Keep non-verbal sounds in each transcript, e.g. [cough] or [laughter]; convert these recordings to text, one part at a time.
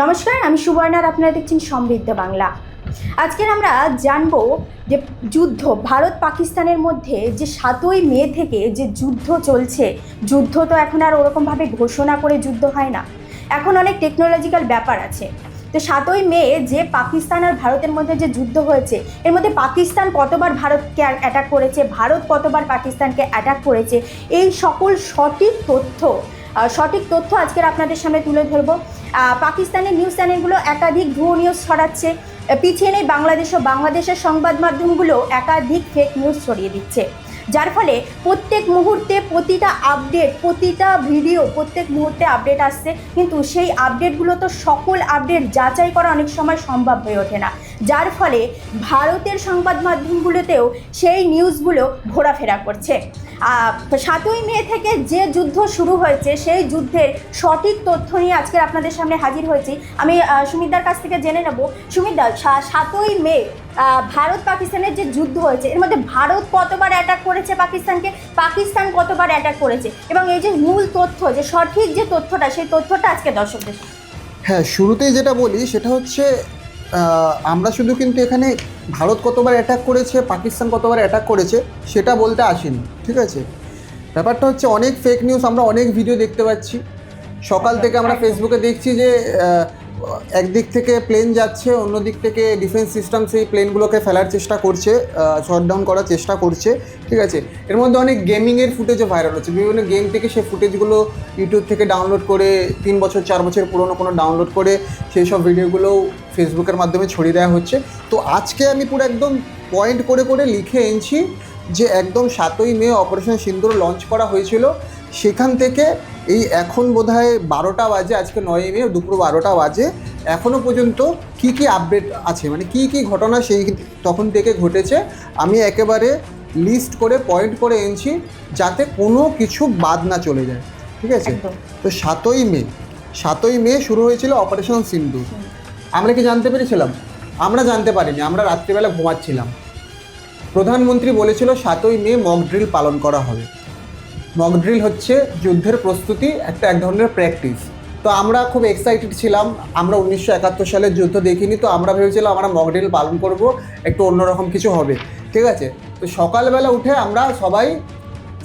নমস্কার, আমি সুবর্ণার আপনারা দেখছেন সমৃদ্ধ বাংলা। আজকের আমরা জানব যে যুদ্ধ ভারত পাকিস্তানের মধ্যে যে সাতই মে থেকে যে যুদ্ধ চলছে, যুদ্ধ তো এখন আর ওরকমভাবে ঘোষণা করে যুদ্ধ হয় না। এখন অনেক টেকনোলজিক্যাল ব্যাপার আছে। তো সাতই মে যে পাকিস্তান আর ভারতের মধ্যে যে যুদ্ধ হয়েছে, এর মধ্যে পাকিস্তান কতবার ভারতকে অ্যাটাক করেছে, ভারত কতবার পাকিস্তানকে অ্যাটাক করেছে, এই সকল সঠিক তথ্য সঠিক তথ্য আজকের আপনাদের সামনে তুলে ধরবো। পাকিস্তানের নিউজ চ্যানেলগুলো একাধিক ভুয়ো নিউজ ছড়াচ্ছে। পিছিয়ে নেই বাংলাদেশ ও বাংলাদেশের সংবাদ মাধ্যমগুলো একাধিক ফেক নিউজ ছড়িয়ে দিচ্ছে। যার ফলে প্রত্যেক মুহূর্তে প্রতিটা আপডেট প্রতিটা ভিডিও প্রত্যেক মুহূর্তে আপডেট আসছে। কিন্তু সেই আপডেটগুলো তো সকল আপডেট যাচাই করা অনেক সময় সম্ভব হয়ে ওঠে না। যার ফলে ভারতের সংবাদ মাধ্যমগুলোতেও সেই নিউজগুলো ঘোরাফেরা করছে। সাতই মে থেকে যে যুদ্ধ শুরু হয়েছে, সেই যুদ্ধের সঠিক তথ্য নিয়ে আজকে আপনাদের সামনে হাজির হয়েছি। আমি সুমিতদার কাছ থেকে জেনে নেব। সুমিতদা সাতই মে ভারত পাকিস্তানের যে যুদ্ধ হয়েছে এর মধ্যে ভারত কতবার অ্যাটাক করেছে পাকিস্তানকে? পাকিস্তান কতবার অ্যাটাক করেছে? এবং এই যে মূল তথ্য যে সঠিক যে তথ্যটা সেই তথ্যটা আজকে দর্শকদের। হ্যাঁ শুরুতেই যেটা বলি সেটা হচ্ছে আমরা শুধু কিন্তু এখানে ভারত কতবার অ্যাটাক করেছে পাকিস্তান কতবার অ্যাটাক করেছে সেটা বলতে আসিনি ঠিক আছে? ব্যাপারটা হচ্ছে অনেক ফেক নিউজ আমরা অনেক ভিডিও দেখতে পাচ্ছি। সকাল থেকে আমরা ফেসবুকে দেখছি যে একদিক থেকে প্লেন যাচ্ছে অন্য দিক থেকে ডিফেন্স সিস্টেম সেই প্লেনগুলোকে ফেলার চেষ্টা করছে শটডাউন করার চেষ্টা করছে, ঠিক আছে? এর মধ্যে অনেক গেমিংয়ের ফুটেজও ভাইরাল হচ্ছে। বিভিন্ন গেম থেকে সেই ফুটেজগুলো ইউটিউব থেকে ডাউনলোড করে, তিন বছর, চার বছর পুরনো কোনো ডাউনলোড করে, সেই সব ভিডিওগুলো ফেসবুকের মাধ্যমে ছড়িয়ে দেওয়া হচ্ছে। তো আজকে আমি পুরো একদম পয়েন্ট করে করে লিখে এনেছি যে, একদম সাতই মে অপারেশন সিন্দুর লঞ্চ করা হয়েছিল। সেখান থেকে এই এখন বোধ হয় বারোটা বাজে আজকে নয় মে দুপুর বারোটা বাজে। এখনও পর্যন্ত কি কি আপডেট আছে? মানে কি কি ঘটনা সেই তখন থেকে ঘটেছে আমি একেবারে লিস্ট করে পয়েন্ট করে এনেছি যাতে কোনো কিছু বাদ না চলে যায়। ঠিক আছে? তো সাতই মে সাতই মে শুরু হয়েছিল অপারেশন সিন্ধু। আমরা কি জানতে পেরেছিলাম? আমরা জানতে পারিনি আমরা রাত্রিবেলা ঘুমাচ্ছিলাম। প্রধানমন্ত্রী বলেছিল সাতই মে মক ড্রিল পালন করা হবে। মক ড্রিল হচ্ছে যুদ্ধের প্রস্তুতি, একটা এক ধরনের প্র্যাকটিস তো আমরা খুব এক্সাইটেড ছিলাম। আমরা উনিশশো একাত্তর সালের যুদ্ধ দেখিনি, তো আমরা ভেবেছিলাম আমরা মক ড্রিল পালন করব, একটু অন্যরকম কিছু হবে। ঠিক আছে? তো সকালবেলা উঠে আমরা সবাই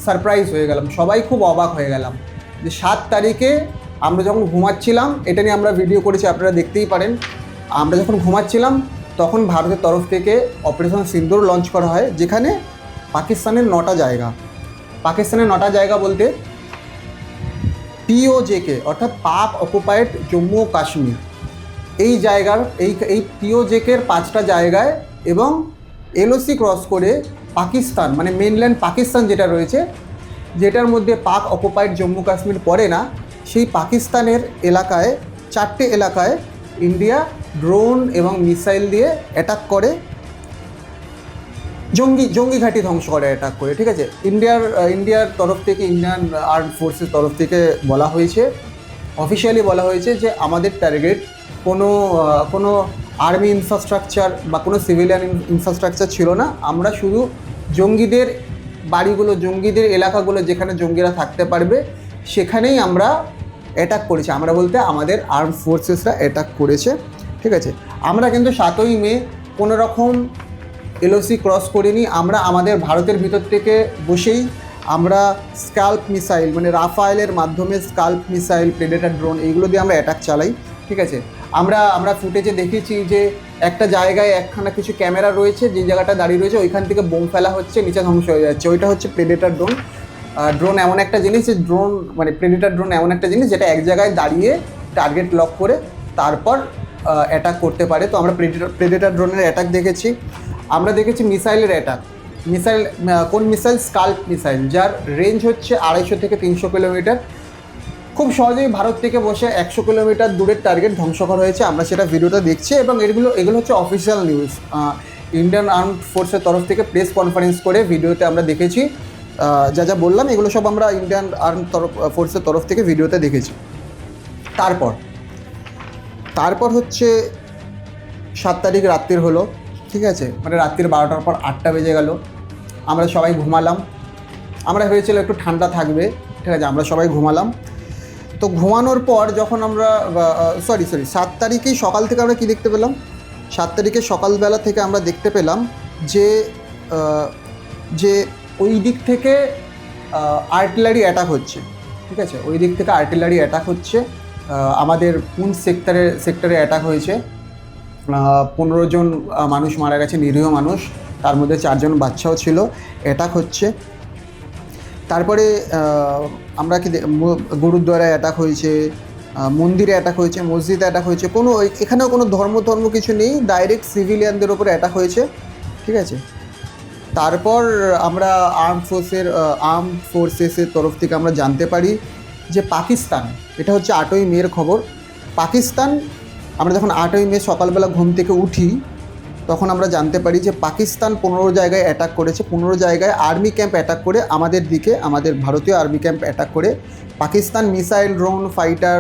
সারপ্রাইজ হয়ে গেলাম, সবাই খুব অবাক হয়ে গেলাম যে সাত তারিখে আমরা যখন ঘুমাচ্ছিলাম, এটা নিয়ে আমরা ভিডিও করেছি, আপনারা দেখতেই পারেন। আমরা যখন ঘুমাচ্ছিলাম, তখন ভারতের তরফ থেকে অপারেশন সিন্দুর লঞ্চ করা হয়, যেখানে পাকিস্তানের নটা জায়গা। পাকিস্তানের নটা জায়গা বলতে পিওজেকে অর্থাৎ পাক অকুপাইড জম্মু ও কাশ্মীর। এই জায়গার, এই এই পিওজেকের পাঁচটা জায়গায় এবং এলওসি ক্রস করে পাকিস্তান মানে মেনল্যান্ড পাকিস্তান যেটা রয়েছে, যেটার মধ্যে পাক অকুপাইড জম্মু কাশ্মীর পড়ে না, সেই পাকিস্তানের এলাকায়, চারটে এলাকায় ইন্ডিয়া ড্রোন এবং মিসাইল দিয়ে অ্যাটাক করে। জঙ্গি জঙ্গি ঘাঁটি ধ্বংস করে অ্যাটাক করে, ঠিক আছে? ইন্ডিয়ার ইন্ডিয়ার তরফ থেকে ইন্ডিয়ান আর্ম ফোর্সের তরফ থেকে বলা হয়েছে অফিসিয়ালি বলা হয়েছে যে আমাদের টার্গেট কোনো কোনো আর্মি ইনফ্রাস্ট্রাকচার বা কোনো সিভিলিয়ান ইনফ্রাস্ট্রাকচার ছিল না। আমরা শুধু জঙ্গিদের বাড়িগুলো, জঙ্গিদের এলাকাগুলো যেখানে জঙ্গিরা থাকতে পারবে, সেখানেই আমরা অ্যাটাক করেছি। আমরা বলতে আমাদের আর্ম ফোর্সেসরা অ্যাটাক করেছে, ঠিক আছে? আমরা কিন্তু সাতই মে কোনো রকম এলওসি ক্রস করিনি, আমরা আমাদের ভারতের ভিতর থেকে বসেই আমরা স্কাল্প মিসাইল মানে রাফায়েলের মাধ্যমে স্কাল্প মিসাইল প্রেডেটার ড্রোন এইগুলো দিয়ে আমরা অ্যাটাক চালাই, ঠিক আছে? আমরা আমরা ফুটেজে দেখেছি যে একটা জায়গায় একখানা কিছু ক্যামেরা রয়েছে, যে জায়গাটা দাঁড়িয়ে রয়েছে, ওইখান থেকে বোম ফেলা হচ্ছে, নিচে ধ্বংস হয়ে যাচ্ছে। ওইটা হচ্ছে প্রেডেটার ড্রোন ড্রোন এমন একটা জিনিস, যে ড্রোন মানে প্রেডেটার ড্রোন এমন একটা জিনিস, যেটা এক জায়গায় দাঁড়িয়ে টার্গেট লক করে, তারপর অ্যাটাক করতে পারে। তো আমরা প্রেডেটার ড্রোনের অ্যাটাক দেখেছি। আমরা দেখেছি মিসাইলের অ্যাটাক মিসাইল কোন মিসাইল স্কাল্প মিসাইল যার রেঞ্জ হচ্ছে আড়াইশো থেকে তিনশো কিলোমিটার খুব সহজেই ভারত থেকে বসে একশো কিলোমিটার দূরের টার্গেট ধ্বংস করা হয়েছে। আমরা সেটা ভিডিওটা দেখছি এবং এগুলো এগুলো হচ্ছে অফিসিয়াল নিউজ ইন্ডিয়ান আর্ম ফোর্সের তরফ থেকে প্রেস কনফারেন্স করে ভিডিওতে আমরা দেখেছি। যা যা বললাম, এগুলো সব আমরা ইন্ডিয়ান আর্ম তরফ ফোর্সের তরফ থেকে ভিডিওতে দেখেছি। তারপর তারপর হচ্ছে সাত তারিখ রাত্রির হলো, ঠিক আছে? মানে রাত্রির বারোটার পর আটটা বেজে গেল। আমরা সবাই ঘুমালাম। আমরা ভেবেছিলাম একটু ঠান্ডা থাকবে, ঠিক আছে? আমরা সবাই ঘুমালাম। তো ঘুমানোর পর যখন আমরা সরি সরি সাত তারিখেই সকাল থেকে আমরা কি দেখতে পেলাম? সাত তারিখে সকালবেলা থেকে আমরা দেখতে পেলাম যে যে ওই দিক থেকে আর্টিলারি অ্যাটাক হচ্ছে, ঠিক আছে? ওই দিক থেকে আর্টিলারি অ্যাটাক হচ্ছে। আমাদের কোন সেক্টরে সেক্টরে অ্যাটাক হয়েছে? পনেরো জন মানুষ মারা গেছে, নিরীহ মানুষ। তার মধ্যে চারজন বাচ্চাও ছিল। অ্যাটাক হচ্ছে। তারপরে আমরা কি গুরুদ্বারায় অ্যাটাক হয়েছে মন্দিরে অ্যাটাক হয়েছে, মসজিদে অ্যাটাক হয়েছে। কোনো এখানেও কোনো ধর্ম ধর্ম কিছু নেই। ডাইরেক্ট সিভিলিয়ানদের উপরে অ্যাটাক হয়েছে। ঠিক আছে? তারপর আমরা আর্ম ফোর্সের আর্ম ফোর্সেসের তরফ থেকে আমরা জানতে পারি যে পাকিস্তান, এটা হচ্ছে আটই মেয়ের খবর। পাকিস্তান, আমরা যখন আটই মে সকালবেলা ঘুম থেকে উঠি, তখন আমরা জানতে পারি যে পাকিস্তান পনেরো জায়গায় অ্যাটাক করেছে। পনেরো জায়গায় আর্মি ক্যাম্প অ্যাটাক করে আমাদের দিকে, আমাদের ভারতীয় আর্মি ক্যাম্প অ্যাটাক করে। পাকিস্তান মিসাইল ড্রোন ফাইটার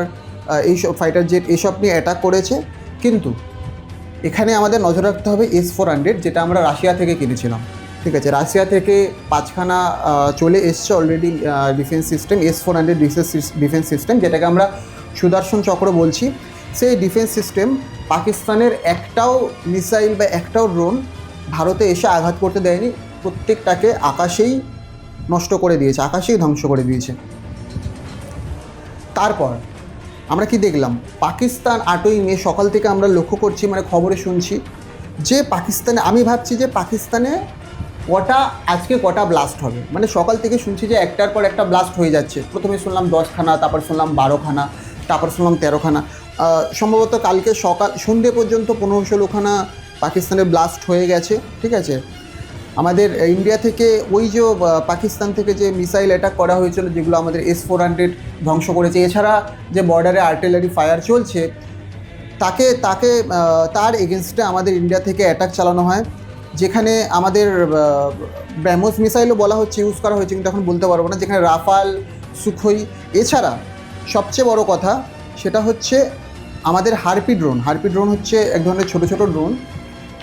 এইসব ফাইটার জেট এসব নিয়ে অ্যাটাক করেছে। কিন্তু এখানে আমাদের নজর রাখতে হবে এস ফোর হান্ড্রেড যেটা আমরা রাশিয়া থেকে কিনেছিলাম। ঠিক আছে, রাশিয়া থেকে পাঁচখানা চলে এসছে already defence system S four hundred defence system যেটাকে আমরা সুদর্শন চক্র বলছি। সেই ডিফেন্স সিস্টেম পাকিস্তানের একটাও মিসাইল বা একটাও ড্রোন ভারতে এসে আঘাত করতে দেয়নি। প্রত্যেকটাকে আকাশেই নষ্ট করে দিয়েছে, আকাশেই ধ্বংস করে দিয়েছে। তারপর আমরা কি দেখলাম? পাকিস্তান আটই মে সকাল থেকে আমরা লক্ষ্য করছি মানে খবরে শুনছি, যে পাকিস্তানে, আমি ভাবছি যে পাকিস্তানে কটা, আজকে কটা ব্লাস্ট হবে? মানে সকাল থেকে শুনছি যে একটার পর একটা ব্লাস্ট হয়ে যাচ্ছে। প্রথমে শুনলাম দশখানা, তারপর শুনলাম বারোখানা, তারপর শুনলাম তেরোখানা। সম্ভবত কালকে সকাল, সন্ধে পর্যন্ত পনেরো ষোলোখানা পাকিস্তানের ব্লাস্ট হয়ে গেছে, ঠিক আছে? আমাদের ইন্ডিয়া থেকে ওই যে পাকিস্তান থেকে যে মিসাইল অ্যাটাক করা হয়েছিল, যেগুলো আমাদের এস ফোর হান্ড্রেড ধ্বংস করেছে, এছাড়া যে বর্ডারে আর্টিলারি ফায়ার চলছে, তাকে তাকে তার এগেনস্টে আমাদের ইন্ডিয়া থেকে অ্যাটাক চালানো হয়। যেখানে আমাদের ব্যামোস মিসাইলও বলা হচ্ছে ইউজ করা হয়েছে, কিন্তু এখন বলতে পারব না। যেখানে রাফাল, সুখই, এছাড়া সবচেয়ে বড় কথা সেটা হচ্ছে আমাদের হারপি ড্রোন হারপি ড্রোন হচ্ছে এক ধরনের ছোটো ছোটো ড্রোন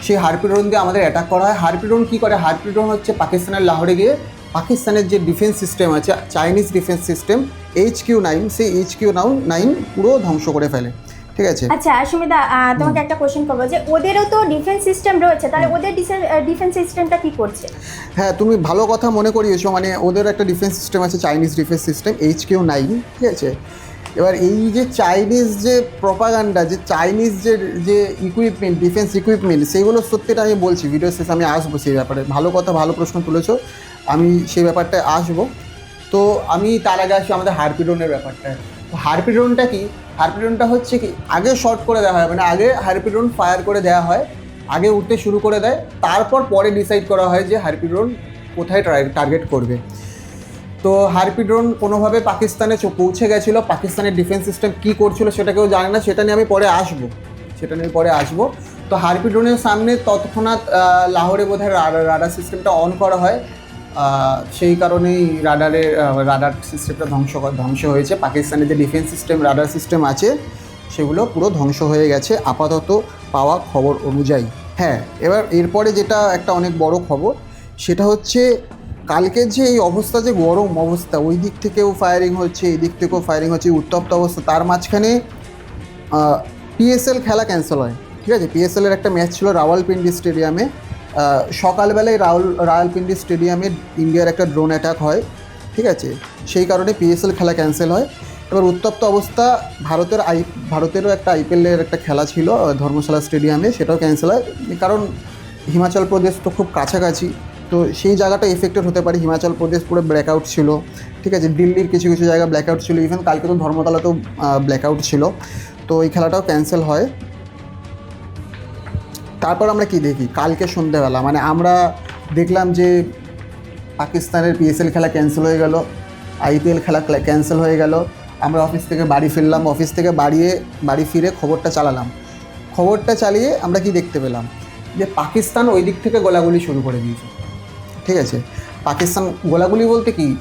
সেই হারপি ড্রোন দিয়ে আমাদের অ্যাটাক করা হয়। হারপি ড্রোন কী করে? হারপি ড্রোন হচ্ছে পাকিস্তানের লাহোরে গিয়ে পাকিস্তানের যে ডিফেন্স সিস্টেম আছে Chinese defence system H Q nine সেই এইচ কিউ নাইন পুরো ধ্বংস করে ফেলে। ঠিক আছে? আচ্ছা সুমিতা তোমাকে একটা কোশ্চেন করব যে ওদেরও তো ডিফেন্স সিস্টেম রয়েছে তাহলে ওদের ডিফেন্স সিস্টেমটা কি করছে? হ্যাঁ তুমি ভালো কথা মনে করিয়েছো মানে ওদের একটা ডিফেন্স সিস্টেম আছে Chinese defence system H Q nine ঠিক আছে? এবার এই যে চাইনিজ যে প্রপাগান্ডা যে চাইনিজ যে যে ইকুইপমেন্ট ডিফেন্স ইকুইপমেন্ট সেগুলো সত্যিটা আমি বলছি ভিডিও শেষে আমি আসব সেই ব্যাপারে। ভালো কথা ভালো প্রশ্ন তুলেছো আমি সেই ব্যাপারটায় আসব। তো আমি তার আগে আসি আমাদের হারপিড্রোনের ব্যাপারটা তো হারপিড্রোনটা কি? হারপিড্রোনটা হচ্ছে কি, আগে শর্ট করে দেওয়া হয় মানে আগে হারপিড্রোন ফায়ার করে দেওয়া হয়, আগে উঠতে শুরু করে দেয়, তারপর পরে ডিসাইড করা হয় যে হারপিড্রোন কোথায় টার্গেট করবে। তো হারপি ড্রোন কোনোভাবে পাকিস্তানে পৌঁছে গেছিল, পাকিস্তানের ডিফেন্স সিস্টেম কী করছিল সেটা কেউ জানে না, সেটা নিয়ে আমি পরে আসব। সেটা নিয়ে পরে আসব। তো হারপি ড্রোনের সামনে তৎক্ষণাৎ লাহোরে বোধহয় রাডার সিস্টেমটা অন করা হয়। সেই কারণেই রাডারের রাডার সিস্টেমটা ধ্বংস ধ্বংস হয়েছে। পাকিস্তানের যে ডিফেন্স সিস্টেম, রাডার সিস্টেম আছে, সেগুলো পুরো ধ্বংস হয়ে গেছে আপাতত পাওয়া খবর অনুযায়ী। হ্যাঁ এবার এরপরে যেটা একটা অনেক বড় খবর, সেটা হচ্ছে কালকের যে এই অবস্থা, যে গরম অবস্থা, ওই দিক থেকেও ফায়ারিং হচ্ছে, এই দিক থেকেও ফায়ারিং হচ্ছে উত্তপ্ত অবস্থা, তার মাঝখানে পিএসএল খেলা ক্যান্সেল হয়। ঠিক আছে? পিএসএল এর একটা ম্যাচ ছিল রাওয়ালপিন্ডি স্টেডিয়ামে সকালবেলায় রাওয়াল রাওয়ালপিন্ডি স্টেডিয়ামে ইন্ডিয়ার একটা ড্রোন অ্যাটাক হয়, ঠিক আছে? সেই কারণে পিএসএল খেলা ক্যান্সেল হয়। এবার উত্তপ্ত অবস্থা, ভারতের আই, ভারতেরও একটা আইপিএলের একটা খেলা ছিল ধর্মশালা স্টেডিয়ামে, সেটাও ক্যান্সেল হয়। কারণ হিমাচল প্রদেশ তো খুব কাছাকাছি, তো সেই জায়গাটা এফেক্টেড হতে পারে। হিমাচল প্রদেশ পুরো ব্ল্যাকআউট ছিল, ঠিক আছে? দিল্লির কিছু কিছু জায়গা ব্ল্যাকআউট ছিল। ইভেন কালকে তো ধর্মতলাতেও ব্ল্যাকআউট ছিল। তো এই খেলাটাও ক্যান্সেল হয়। তারপর আমরা কি দেখি? কালকে সন্ধ্যেবেলা মানে আমরা দেখলাম যে পাকিস্তানের পিএসএল খেলা ক্যান্সেল হয়ে গেল আইপিএল খেলা ক্যান্সেল হয়ে গেল। আমরা অফিস থেকে বাড়ি ফিরলাম অফিস থেকে বাড়িয়ে, বাড়ি ফিরে খবরটা চালালাম। খবরটা চালিয়ে আমরা কি দেখতে পেলাম? যে পাকিস্তান ওই দিক থেকে গোলাগুলি শুরু করে দিয়েছে। ঠিক আছে? পাকিস্তান গোলাগুলি বলতে কি?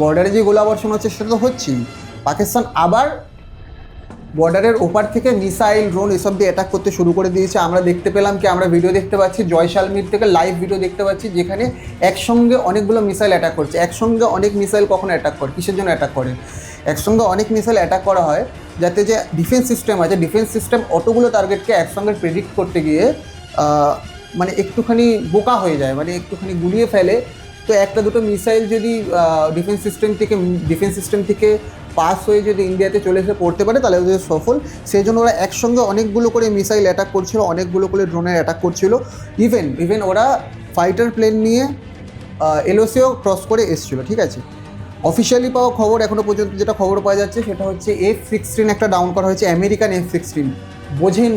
বর্ডারে যে গোলাবর্ষণ হচ্ছে, সেটা তো হচ্ছেই। পাকিস্তান আবার বর্ডারের ওপার থেকে মিসাইল, ড্রোন এসব দিয়ে অ্যাটাক করতে শুরু করে দিয়েছে। আমরা দেখতে পেলাম কি, আমরা ভিডিও দেখতে পাচ্ছি জয়সালমীর থেকে লাইভ ভিডিও দেখতে পাচ্ছি, যেখানে একসঙ্গে অনেকগুলো মিসাইল অ্যাটাক করছে। একসঙ্গে অনেক মিসাইল কখনো অ্যাটাক করে, কিসের জন্য অ্যাটাক করে? একসঙ্গে অনেক মিসাইল অ্যাটাক করা হয়, যাতে যে ডিফেন্স সিস্টেম আছে ডিফেন্স সিস্টেম অতগুলো টার্গেটকে একসঙ্গে প্রেডিক্ট করতে গিয়ে মানে একটুখানি বোকা হয়ে যায় মানে একটুখানি গুলিয়ে ফেলে। তো একটা দুটো মিসাইল যদি ডিফেন্স সিস্টেম থেকে ডিফেন্স সিস্টেম থেকে পাস হয়ে যদি ইন্ডিয়াতে চলে এসে পড়তে পারে, তাহলে ওদের সফল। সেই জন্য ওরা একসঙ্গে অনেকগুলো করে মিসাইল অ্যাটাক করছিল, অনেকগুলো করে ড্রোনের অ্যাটাক করছিল। ইভেন ইভেন ওরা ফাইটার প্লেন নিয়ে এলওসিও ক্রস করে এসেছিল, ঠিক আছে? অফিসিয়ালি পাওয়া খবর এখনও পর্যন্ত যেটা খবর পাওয়া যাচ্ছে, সেটা হচ্ছে এফ সিক্সটিন একটা ডাউন করা হয়েছে আমেরিকান এফ সিক্সটিন বোঝেন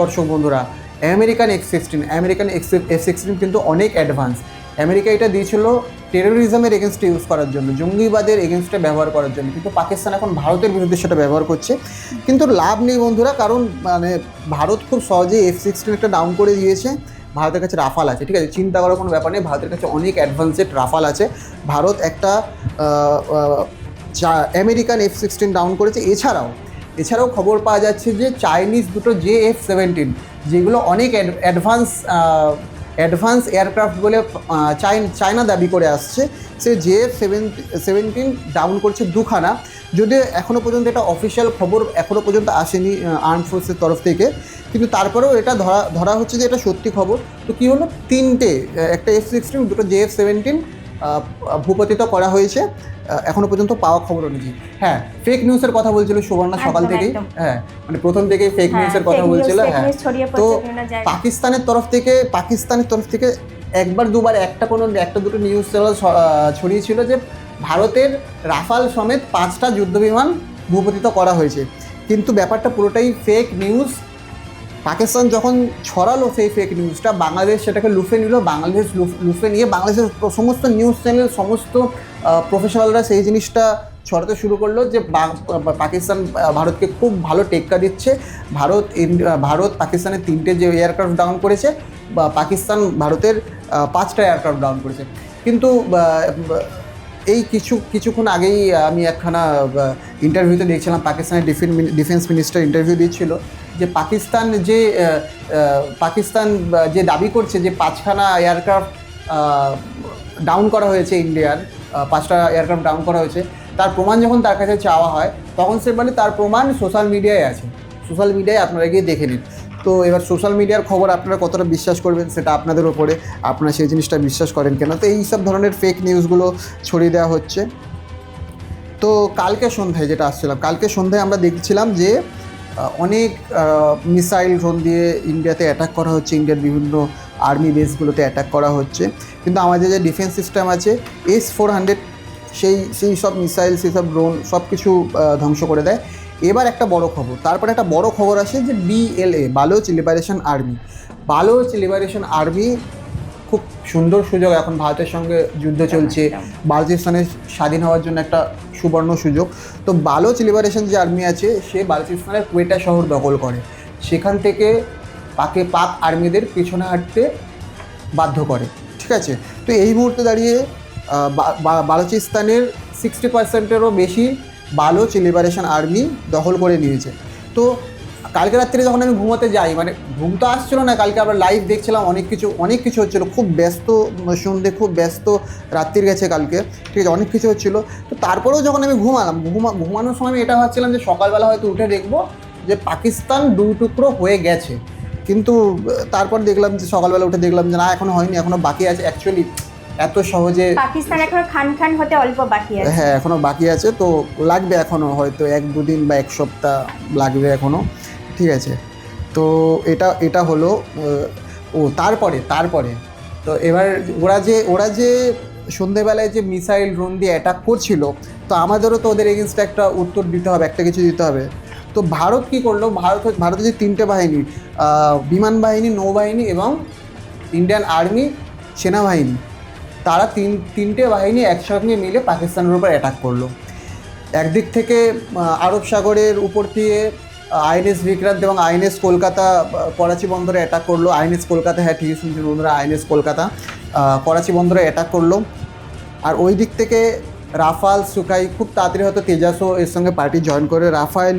দর্শক বন্ধুরা American X sixteen American X F sixteen কিন্তু অনেক অ্যাডভান্স আমেরিকা এটা দিয়েছিল টেরোরিজমের এগেনস্টে ইউজ করার জন্য, জঙ্গিবাদের এগেনস্টে ব্যবহার করার জন্য। কিন্তু পাকিস্তান এখন ভারতের বিরুদ্ধে সেটা ব্যবহার করছে। কিন্তু লাভ নেই বন্ধুরা, কারণ মানে ভারত খুব সহজেই এফ সিক্সটিন একটা ডাউন করে দিয়েছে। ভারতের কাছে রাফাল আছে, ঠিক আছে? চিন্তা করার কোনো ব্যাপার নেই, ভারতের কাছে অনেক অ্যাডভান্সেড রাফাল আছে। ভারত একটা আমেরিকান এফ সিক্সটিন ডাউন করেছে। এছাড়াও এছাড়াও খবর পাওয়া যাচ্ছে যে চাইনিজ দুটো জে এফ সেভেন্টিন যেগুলো অনেক অ্যাডভান্স অ্যাডভান্স এয়ারক্রাফট বলে চায়না দাবি করে আসছে। সে জে সেভেন, সেভেন্টিন ডাউন করছে দুখানা। যদিও এখনও পর্যন্ত এটা অফিসিয়াল খবর এখনও পর্যন্ত আসেনি আর্ম ফোর্সের তরফ থেকে। কিন্তু তারপরেও এটা ধরা ধরা হচ্ছে যে এটা সত্যি খবর। তো কী হলো? তিনটে একটা এফ সিক্সটিন দুটো জে এফ সেভেন্টিন ভূপতিত করা হয়েছে। এখনও পর্যন্ত পাওয়া খবর অনুযায়ী। হ্যাঁ ফেক নিউজের কথা বলছিল সুবর্ণা সকাল থেকেই। হ্যাঁ মানে প্রথম থেকে ফেক হ্যাঁ, নিউজের কথা fake বলছিল হ্যাঁ। তো। পাকিস্তানের তরফ থেকে পাকিস্তানের তরফ থেকে একবার দুবার একটা কোনো একটা দুটো নিউজ চ্যানেল ছড়িয়েছিল যে ভারতের রাফাল সমেত পাঁচটা যুদ্ধবিমান ভূপতিত করা হয়েছে। কিন্তু ব্যাপারটা পুরোটাই ফেক নিউজ পাকিস্তান যখন ছড়ালো সেই ফেক নিউজটা বাংলাদেশ সেটাকে লুফে নিল, বাংলাদেশ লুফে নিয়ে বাংলাদেশের সমস্ত নিউজ চ্যানেল সমস্ত প্রফেশনালরা সেই জিনিসটা ছড়াতে শুরু করল যে পাকিস্তান ভারতকে খুব ভালো টেক্কা দিচ্ছে। ভারত ভারত পাকিস্তানের তিনটে যে এয়ারক্রাফট ডাউন করেছে, বা পাকিস্তান ভারতের পাঁচটা এয়ারক্রাফট ডাউন করেছে। কিন্তু এই কিছু, কিছুক্ষণ আগেই আমি একখানা ইন্টারভিউতে দেখছিলাম, পাকিস্তানের ডিফেন্স ডিফেন্স মিনিস্টার ইন্টারভিউ দিচ্ছিল, যে পাকিস্তান যে পাকিস্তান যে দাবি করছে যে পাঁচখানা এয়ারক্রাফট ডাউন করা হয়েছে ইন্ডিয়ার পাঁচটা এয়ারক্রাফট ডাউন করা হয়েছে, তার প্রমাণ যখন তার কাছে চাওয়া হয়, তখন সে বলে তার প্রমাণ সোশ্যাল মিডিয়ায় আছে। সোশ্যাল মিডিয়ায় আপনারা গিয়ে দেখে নিন। তো এবার সোশ্যাল মিডিয়ার খবর আপনারা কতটা বিশ্বাস করবেন সেটা আপনাদের ওপরে আপনারা সেই জিনিসটা বিশ্বাস করেন কেন? তো এই সব ধরনের ফেক নিউজগুলো ছড়িয়ে দেওয়া হচ্ছে। তো কালকে সন্ধ্যায় যেটা আসছিলাম, কালকে সন্ধ্যায় আমরা দেখছিলাম যে অনেক মিসাইল ড্রোন দিয়ে ইন্ডিয়াতে অ্যাটাক করা হচ্ছে ইন্ডিয়ার বিভিন্ন আর্মি বেসগুলোতে অ্যাটাক করা হচ্ছে। কিন্তু আমাদের যে ডিফেন্স সিস্টেম আছে এস ফোর হান্ড্রেড সেই সেই সব মিসাইল সেই সব ড্রোন সব কিছু ধ্বংস করে দেয়। এবার একটা বড় খবর। তারপরে একটা বড় খবর আসে যে BLA Baloch liberation army. Baloch liberation army খুব সুন্দর সুযোগ এখন ভারতের সঙ্গে যুদ্ধ চলছে। বালুচিস্তানের স্বাধীন হওয়ার জন্য একটা সুবর্ণ সুযোগ। তো বালোচ লিবারেশন যে আর্মি আছে সে বালুচিস্তানের কোয়েটা শহর দখল করে। সেখান থেকে পাকে পাক আর্মিদের পেছনে হাঁটতে বাধ্য করে ঠিক আছে? তো এই মুহূর্তে দাঁড়িয়ে বালুচিস্তানের সিক্সটি পার্সেন্টেরও বেশি বালোচ লিবারেশন আর্মি দখল করে নিয়েছে। তো কালকে রাত্রে যখন আমি ঘুমোতে যাই মানে ঘুম তো আসছিল না, কালকে আবার লাইভ দেখছিলাম, অনেক কিছু অনেক কিছু হচ্ছিল। খুব ব্যস্ত সন্ধে, খুব ব্যস্ত রাত্রির গেছে কালকে, ঠিক আছে, অনেক কিছু হচ্ছিল। তো তারপরেও যখন আমি ঘুমালাম, ঘুমা, ঘুমানোর সময় আমি এটা ভাবছিলাম যে সকালবেলা হয়তো উঠে দেখব যে পাকিস্তান দু টুকরো হয়ে গেছে। কিন্তু তারপর দেখলাম যে সকালবেলা উঠে দেখলাম যে না, এখনও হয়নি, এখনও বাকি আছে। অ্যাকচুয়ালি এত সহজে পাকিস্তান এখনও খান খান হতে অল্প বাকি আছে। হ্যাঁ এখনও বাকি আছে তো লাগবে এখনও হয়তো এক দুদিন বা এক সপ্তাহ লাগবে এখনও। ঠিক আছে তো এটা এটা হলো ও তারপরে তারপরে তো এবার ওরা যে ওরা যে সন্ধেবেলায় যে মিসাইল ড্রোন দিয়ে অ্যাটাক করছিল তো আমাদেরও তো ওদের এগেনস্টে একটা উত্তর দিতে হবে একটা কিছু দিতে হবে। তো ভারত কি করল? ভারত ভারতের যে তিনটে বাহিনী বিমান বাহিনী নৌবাহিনী এবং ইন্ডিয়ান আর্মি সেনাবাহিনী তারা তিন, তিনটে বাহিনী একসঙ্গে মিলে পাকিস্তানের উপর অ্যাটাক করল। একদিক থেকে আরব সাগরের উপর দিয়ে আইএনএস বিক্রান্ত এবং আইএনএস কলকাতা করাচি বন্দরে অ্যাটাক করল। আইএনএস কলকাতা হ্যাঁ ঠিকই শুনছেন বন্ধুরা, আইএনএস কলকাতা করাচি বন্দরে অ্যাটাক করল। আর ওই দিক থেকে রাফাল সুখাই খুব তাড়াতাড়ি হয়তো তেজাসও এর সঙ্গে পার্টি জয়েন করে। রাফায়েল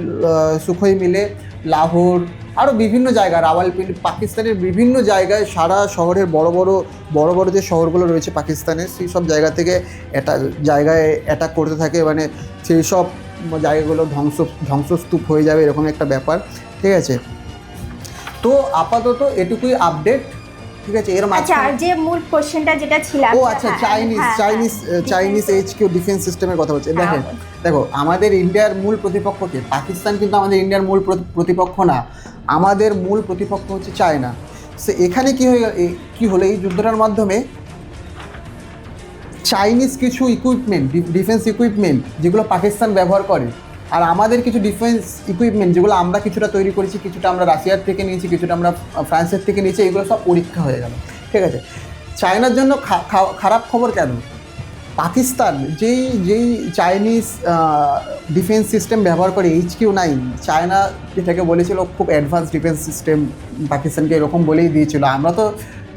সুখোই মিলে লাহোর আরও বিভিন্ন জায়গা, রাওয়ালপিন্ডি, পাকিস্তানের বিভিন্ন জায়গায় সারা শহরের বড় বড় বড় বড় যে শহরগুলো রয়েছে পাকিস্তানের, সেই সব জায়গা থেকে এটা, জায়গায় অ্যাটাক করতে থাকে। মানে সেই সব জায়গাগুলো ধ্বংস, ধ্বংসস্তূপ হয়ে যাবে এরকম একটা ব্যাপার। ঠিক আছে? তো আপাতত এটুকুই আপডেট ঠিক আছে এর আচ্ছা আর যে মূল কোশ্চেনটা যেটা ছিল ও আচ্ছা Chinese Chinese Chinese H Q defence সিস্টেমের কথা বলছে। হ্যাঁ, দেখেন দেখো আমাদের ইন্ডিয়ার মূল প্রতিপক্ষকে পাকিস্তান কিন্তু আমাদের ইন্ডিয়ার মূল প্রতি- প্রতিপক্ষ না আমাদের মূল প্রতিপক্ষ হচ্ছে চায়না সে এখানে কি হয়ে কি হলো? এই যুদ্ধটার মাধ্যমে চাইনিজ কিছু ইকুইপমেন্ট ডিফেন্স ইকুইপমেন্ট যেগুলো পাকিস্তান ব্যবহার করে আর আমাদের কিছু ডিফেন্স ইকুইপমেন্ট যেগুলো আমরা কিছুটা তৈরি করেছি, কিছুটা আমরা রাশিয়ার থেকে নিয়েছি, কিছুটা আমরা ফ্রান্সের থেকে নিয়েছি, এগুলো সব পরীক্ষা হয়ে গেল। ঠিক আছে? চায়নার জন্য খারাপ খবর কেন? পাকিস্তান যেই যেই চাইনিজ ডিফেন্স সিস্টেম ব্যবহার করে এইচ কিউ নাইন চায়না যেটাকে বলেছিল খুব অ্যাডভান্স ডিফেন্স সিস্টেম পাকিস্তানকে এরকম বলেই দিয়েছিল। আমরা তো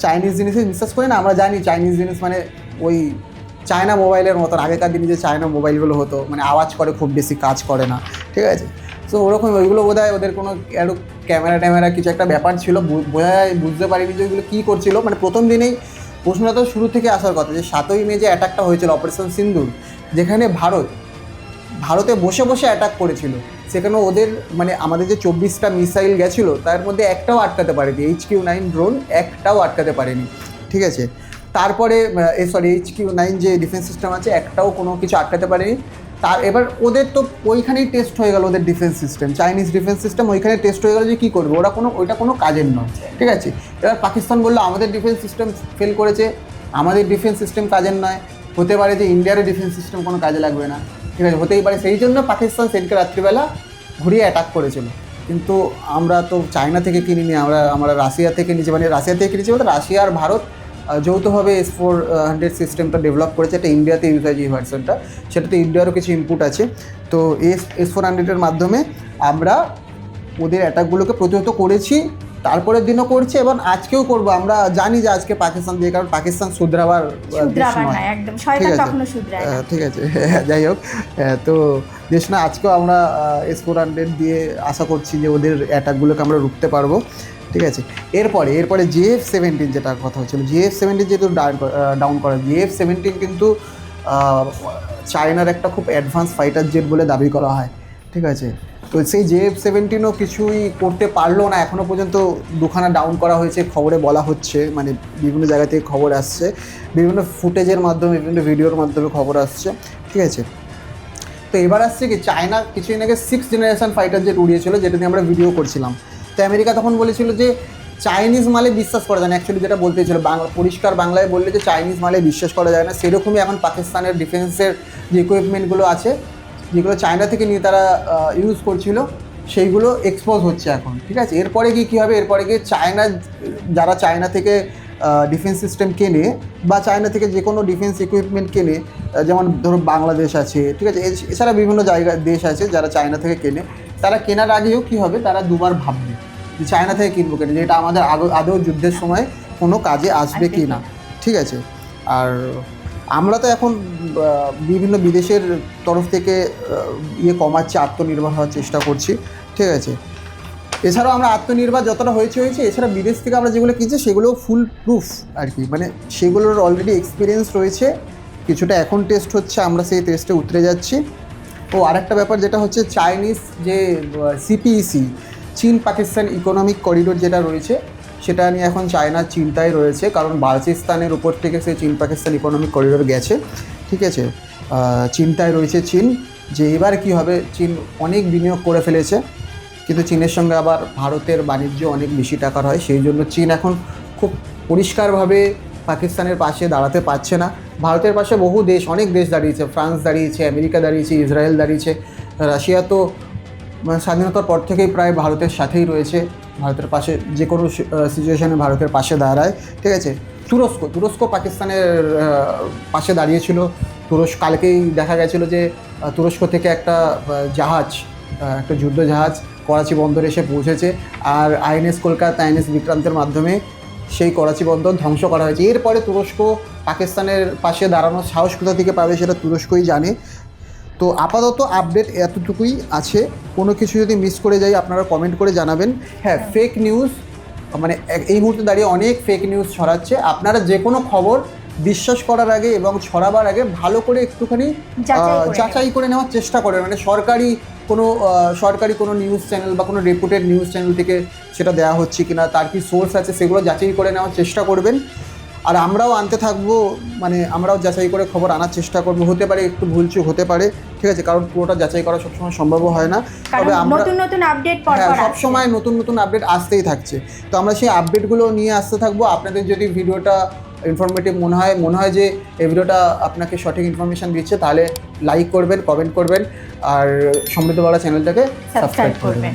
চাইনিজ জিনিসে বিশ্বাস করি না, আমরা জানি চাইনিজ জিনিস মানে ওই চায়না মোবাইলের মতন, আগেকার দিনে যে চায়না মোবাইলগুলো হতো মানে আওয়াজ করে, খুব বেশি কাজ করে না, ঠিক আছে? তো ওরকম ওইগুলো বোধ হয় ওদের কোনো একটু ক্যামেরা ট্যামেরা কিছু একটা ব্যাপার ছিল বোঝা বুঝতে পারিনি যে ওইগুলো কী করছিল মানে প্রথম দিনেই প্রশ্নটা তো শুরু থেকে আসার কথা যে সাতই মে যে অ্যাটাকটা হয়েছিল অপারেশন সিন্ধুর যেখানে ভারত, ভারতে বসে বসে অ্যাটাক করেছিল, সেখানে ওদের মানে আমাদের যে চব্বিশটা মিসাইল গেছিল, তার মধ্যে একটাও আটকাতে পারেনি এইচ কিউ নাইন ড্রোন একটাও আটকাতে পারেনি, ঠিক আছে? তারপরে সরি এইচ কিউ নাইন যে ডিফেন্স সিস্টেম আছে, একটাও কোনো কিছু আটকাতে পারেনি। তার এবার ওদের তো ওইখানেই টেস্ট হয়ে গেল ওদের defence system Chinese defence system ওইখানে টেস্ট হয়ে গেল যে কী করবে, ওরা কোনো, ওইটা কোনো কাজের নয়, ঠিক আছে? এবার পাকিস্তান বলল, আমাদের ডিফেন্স সিস্টেম ফেল করেছে, আমাদের ডিফেন্স সিস্টেম কাজের নয়, হতে পারে যে ইন্ডিয়ারও ডিফেন্স সিস্টেম কোনো কাজে লাগবে না, ঠিক আছে? হতেই পারে। সেই জন্য পাকিস্তান সেদিনকে রাত্রিবেলা ঘুরিয়ে অ্যাটাক করেছিল। কিন্তু আমরা তো চায়না থেকে কিনিনি, আমরা আমরা রাশিয়া থেকে নিচে মানে রাশিয়া থেকে কিনেছি বলতে রাশিয়া আর ভারত যৌথভাবে এস ফোর হান্ড্রেড সিস্টেমটা ডেভেলপ করেছে এটা ইন্ডিয়াতে ইউজ হয় যে ভার্সনটা সেটাতে ইন্ডিয়ারও কিছু ইনপুট আছে। তো এস এস ফোর হান্ড্রেডের মাধ্যমে আমরা ওদের অ্যাটাকগুলোকে প্রতিহত করেছি তারপরের দিনও করছি এবং আজকেও করব। আমরা জানি যে আজকে পাকিস্তান দিয়ে কারণ পাকিস্তান শুধরাবার একদম। ঠিক আছে। [laughs] যাই হোক আহ, তো দেশ না আজকেও আমরা এস ফোর হান্ড্রেড দিয়ে আশা করছি যে ওদের অ্যাটাকগুলোকে আমরা রুখতে পারব। ঠিক আছে? এরপরে এরপরে জিএফ সেভেন্টিন যেটা কথা হচ্ছিল জিএফ সেভেন্টিন যেহেতু ডাউন করা জিএফ সেভেন্টিন কিন্তু চায়নার একটা খুব অ্যাডভান্স ফাইটার জেট বলে দাবি করা হয়, ঠিক আছে? তো সেই জেএফ সেভেন্টিনও কিছুই করতে পারল না এখনও পর্যন্ত দুখানা ডাউন করা হয়েছে, খবরে বলা হচ্ছে মানে বিভিন্ন জায়গা থেকে খবর আসছে, বিভিন্ন ফুটেজের মাধ্যমে, বিভিন্ন ভিডিওর মাধ্যমে খবর আসছে, ঠিক আছে? তো এবার আসছে কি চায়না কিছুদিন আগে সিক্স জেনারেশন ফাইটার জেট উড়িয়েছিল, যেটা নিয়ে আমরা ভিডিও করছিলাম। তো আমেরিকা তখন বলেছিল যে, চাইনিজ মালে বিশ্বাস করা যায় না। অ্যাকচুয়ালি যেটা বলতে ছিল বাংলা পরিষ্কার বাংলায় বললে যে, চাইনিজ মালে বিশ্বাস করা যায় না। সেরকমই এখন পাকিস্তানের ডিফেন্সের যে ইকুইপমেন্টগুলো আছে, যেগুলো চায়না থেকে নিয়ে তারা ইউজ করছিল, সেইগুলো এক্সপোজ হচ্ছে এখন। ঠিক আছে? এরপরে গিয়ে কী হবে? এরপরে গিয়ে চায়না যারা চায়না থেকে ডিফেন্স সিস্টেম কেনে বা চায়না থেকে যে কোনো ডিফেন্স ইকুইপমেন্ট কেনে যেমন ধরো বাংলাদেশ আছে, ঠিক আছে? এছ- এছাড়া বিভিন্ন জায়গা দেশ আছে যারা চায়না থেকে কেনে। তারা কেনার আগেও কী হবে? তারা দুবার ভাববে যে চায়না থেকে কিনবো কেন? যেটা আমাদের আদৌ আদৌ যুদ্ধের সময় কোনো কাজে আসবে কি না ঠিক আছে? আর আমরা তো এখন বিভিন্ন বিদেশের তরফ থেকে ইয়ে কমাচ্ছে আত্মনির্ভর হওয়ার চেষ্টা করছি। ঠিক আছে? এছাড়াও আমরা আত্মনির্ভর যতটা হয়েছে হয়েছে এছাড়া বিদেশ থেকে আমরা যেগুলো কিনছি সেগুলো ফুল প্রুফ আর কি। মানে সেগুলোর অলরেডি এক্সপিরিয়েন্স রয়েছে। কিছুটা এখন টেস্ট হচ্ছে আমরা সেই টেস্টে উতরে যাচ্ছি। ও, আরেকটা ব্যাপার যেটা হচ্ছে চাইনিজ যে সিপিইসি চীন পাকিস্তান ইকোনমিক করিডোর যেটা রয়েছে, সেটা নিয়ে এখন চায়নার চিন্তায় রয়েছে, কারণ বালচিস্তানের উপর থেকে সে চীন পাকিস্তান ইকোনমিক করিডোর গেছে, ঠিক আছে? চিন্তায় রয়েছে চীন যে এবার কি হবে, চীন অনেক বিনিয়োগ করে ফেলেছে, কিন্তু চীনের সঙ্গে আবার ভারতের বাণিজ্য অনেক বেশি টাকার হয়, সেই জন্য চীন এখন খুব পরিষ্কারভাবে পাকিস্তানের পাশে দাঁড়াতে পারছে না। ভারতের পাশে বহু দেশ, অনেক দেশ দাঁড়িয়েছে। ফ্রান্স দাঁড়িয়েছে, আমেরিকা দাঁড়িয়েছে, ইসরায়েল দাঁড়িয়েছে, রাশিয়া তো মানে স্বাধীনতার পর থেকেই প্রায় ভারতের সাথেই রয়েছে। ভারতের পাশে যে কোনো সিচুয়েশনে ভারতের পাশে দাঁড়ায়। ঠিক আছে? তুরস্ক তুরস্ক পাকিস্তানের পাশে দাঁড়িয়েছিল। তুরস্ক, কালকেই দেখা গেছিল যে তুরস্ক থেকে একটা জাহাজ একটা যুদ্ধ জাহাজ করাচি বন্দরে এসে পৌঁছেছে। আর আইএনএস কলকাতা, আইএনএস বিক্রান্তের মাধ্যমে সেই করাচি বন্দর ধ্বংস করা হয়েছে। এরপরে তুরস্ক পাকিস্তানের পাশে দাঁড়ানোর সাহস কোথা থেকে পাবে সেটা তুরস্কই জানে। তো আপাতত আপডেট এতটুকুই আছে। কোনো কিছু যদি মিস করে যাই, আপনারা কমেন্ট করে জানাবেন। হ্যাঁ ফেক নিউজ মানে এই মুহূর্তে দাঁড়িয়ে অনেক ফেক নিউজ ছড়াচ্ছে। আপনারা যে কোনো খবর বিশ্বাস করার আগে এবং ছড়াবার আগে ভালো করে একটুখানি যাচাই করে নেওয়ার চেষ্টা করবেন মানে সরকারি কোনো সরকারি কোনো নিউজ চ্যানেল বা কোনো রেপুটেড নিউজ চ্যানেল থেকে সেটা দেওয়া হচ্ছে কিনা তার কি সোর্স আছে সেগুলো যাচাই করে নেওয়ার চেষ্টা করবেন। আর আমরাও আনতে থাকব মানে আমরাও যাচাই করে খবর আনার চেষ্টা করব। হতে পারে একটু ভুলচুক হতে পারে ঠিক আছে? কারণ পুরোটা যাচাই করা সবসময় সম্ভব হয় না। তবে আমরা নতুন নতুন আপডেট হ্যাঁ পর সব সময় নতুন নতুন আপডেট আসতেই থাকছে। তো আমরা সেই আপডেটগুলো নিয়ে আসতে থাকব। আপনাদের যদি ভিডিওটা ইনফরমেটিভ মনে হয় মনে হয় যে এই ভিডিওটা আপনাকে সঠিক ইনফরমেশান দিচ্ছে তাহলে লাইক করবেন কমেন্ট করবেন আর সমৃদ্ধ বাংলা চ্যানেলটাকে সাবস্ক্রাইব করবেন।